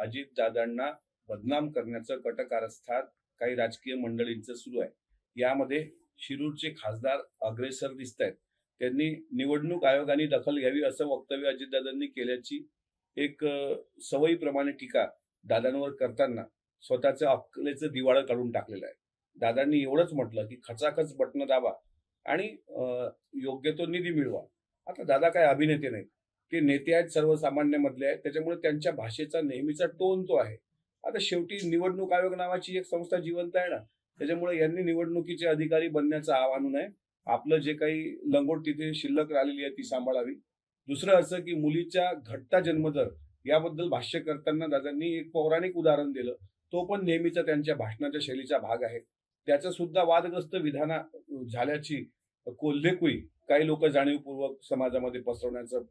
अजितदादांना बदनाम करण्याचं कटकारस्थान काही राजकीय मंडळींचं सुरू आहे. यामध्ये शिरूरचे खासदार अग्रेसर दिसत आहेत त्यांनी निवडणूक आयोगाने दखल घ्यावी असं वक्तव्य अजितदादांनी केल्याची एक सवयीप्रमाणे टीका दादांवर करताना स्वतःचं अक्कलेचं दिवाळं काढून टाकलेलं आहे. दादांनी एवढंच म्हटलं की खचाखच बटणं दाबा आणि योग्य तो निधी मिळवा. आता दादा काय अभिनेते नाहीत. ते नेते आहेत सर्वसामान्य मधले आहेत. त्याच्यामुळे त्यांच्या भाषेचा नेहमीचा टोन तो आहे आता शेवटी निवडणूक आयोग नावाची एक संस्था जिवंत आहे ना त्याच्यामुळे यांनी निवडणुकीचे अधिकारी बनण्याचं आव्हान आहे. आपलं जे काही लंगोट तिथे शिल्लक राहिलेली आहे ती सांभाळावी. दुसरं असं की मुलीच्या घटता जन्मदर याबद्दल भाष्य करताना दादांनी एक पौराणिक उदाहरण दिलं. तो पण नेहमीचा त्यांच्या भाषणाच्या शैलीचा भाग आहे. त्याचं सुद्धा वादग्रस्त विधान झाल्याची कोल्हेकुई काही लोक जाणीवपूर्वक समाजामध्ये पसरवण्याचं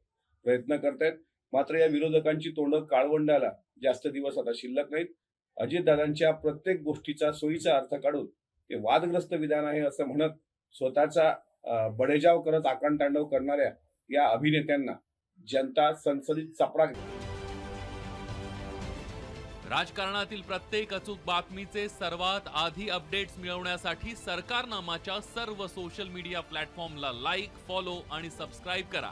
प्रयत्न करतायत. मात्र या विरोधकांची तोंड काळवंडाला जास्त दिवस आता शिल्लक नाहीत. अजितदादांच्या प्रत्येक गोष्टीचा सोयीचा अर्थ काढून ते वादग्रस्त विधान आहे असं म्हणत स्वतःचा बडेजाव करत आकांतांडव करणाऱ्या या अभिनेत्यांना जनता संसदित चपडा राजकारणातील प्रत्येक अचूक बातमीचे सर्वात आधी अपडेट्स मिळवण्यासाठी सरकारनामाच्या सर्व सोशल मीडिया प्लॅटफॉर्मला लाईक फॉलो आणि सबस्क्राईब करा.